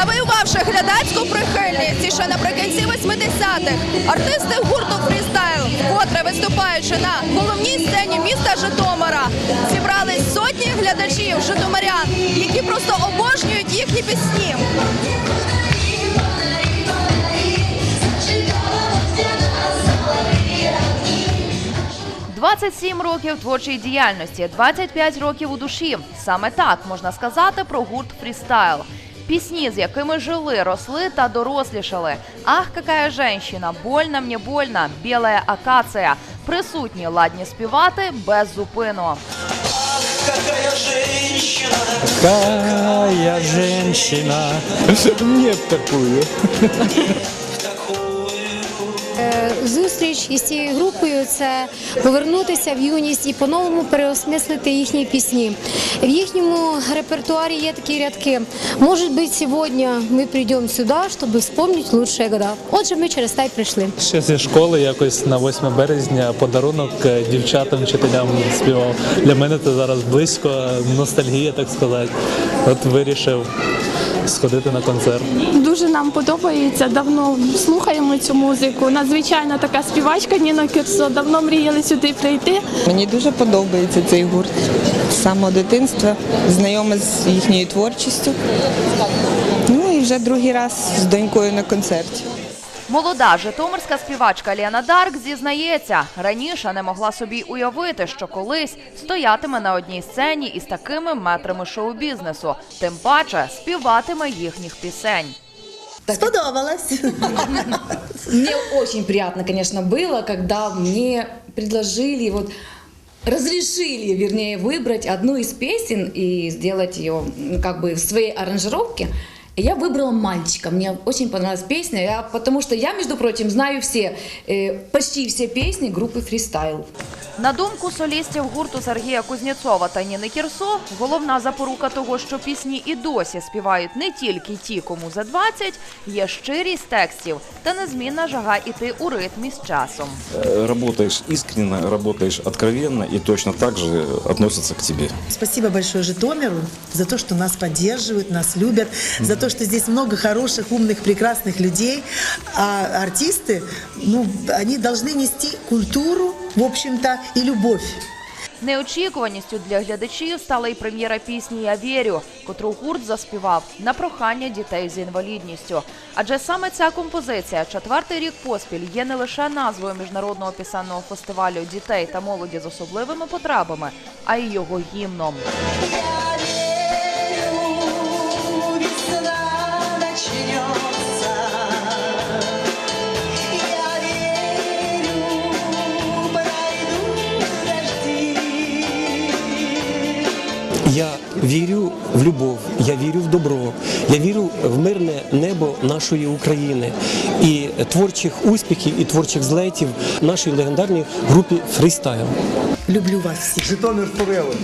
Завоювавши глядацьку прихильність ще наприкінці 80-х, артисти гурту фрістайл, вкотре виступаючи на головній сцені міста Житомира, зібрались сотні глядачів житомирян, які просто обожнюють їхні пісні. 27 років творчої діяльності, 25 років у душі. Саме так можна сказати про гурт фрістайл. Пісні, з якими жили, росли та дорослішали. Ах, какая женщина, больно мне больно, білая акація. Присутні ладні співати без зупину. Какая женщина Какая женщина. Нет такую. Зустріч із цією групою це повернутися в юність і по-новому переосмислити їхні пісні. В їхньому репертуарі є такі рядки. Може бути, сьогодні ми прийдемо сюди, щоб вспомнити лучші года. Отже, ми через та й прийшли. Ще зі школи якось на 8 березня подарунок е, дівчатам, вчителям співав. Для мене це зараз близько, ностальгія, так сказати. От вирішив сходити на концерт. Дуже нам подобається. Давно слухаємо цю музику. Надзвичайна така співачка Ніна Кірсо. Давно мріяли сюди прийти. Мені дуже подобається цей гурт. З самого дитинства знайома з їхньою творчістю. Ну і вже другий раз з донькою на концерті. Молода житомирська співачка Лена Дарк зізнається, раніше не могла собі уявити, що колись стоятиме на одній сцені із такими метрами шоу-бізнесу, тим паче співатиме їхніх пісень. Сподобалось. Мне очень приятно, конечно, было, когда мне предложили, вот разрешили, вернее, выбрать одну из песен и сделать ее ну, как бы в своей аранжировке. И я выбрала мальчика. Мне очень понравилась песня, я, потому что я, между прочим, знаю все, э, почти все песни группы фристайл. На думку солістів гурту Сергія Кузнєцова та Ніни Кірсо, головна запорука того, що пісні і досі співають не тільки ті, кому за 20, є щирість текстів та незмінна жага іти у ритмі з часом. Э, Работаешь искренне, работаешь откровенно и точно так же относятся к тебе. Спасибо большое Житомиру за то, что нас поддерживают, нас любят, за то, что здесь много хороших, умных, прекрасных людей. А артисты, ну, они должны нести культуру, в общем-то, и любовь. Неочікуваністю для глядачів стала й прем'єра пісні Я вірю, котру гурт заспівав на прохання дітей з інвалідністю. Адже саме ця композиція четвертий рік поспіль є не лише назвою міжнародного пісенного фестивалю дітей та молоді з особливими потребами, а й його гімном. Вірю в любов, я вірю в добро, я вірю в мирне небо нашої України і творчих успіхів і творчих злетів нашій легендарній групі фрістайл. Люблю вас всіх. Житомир Форели.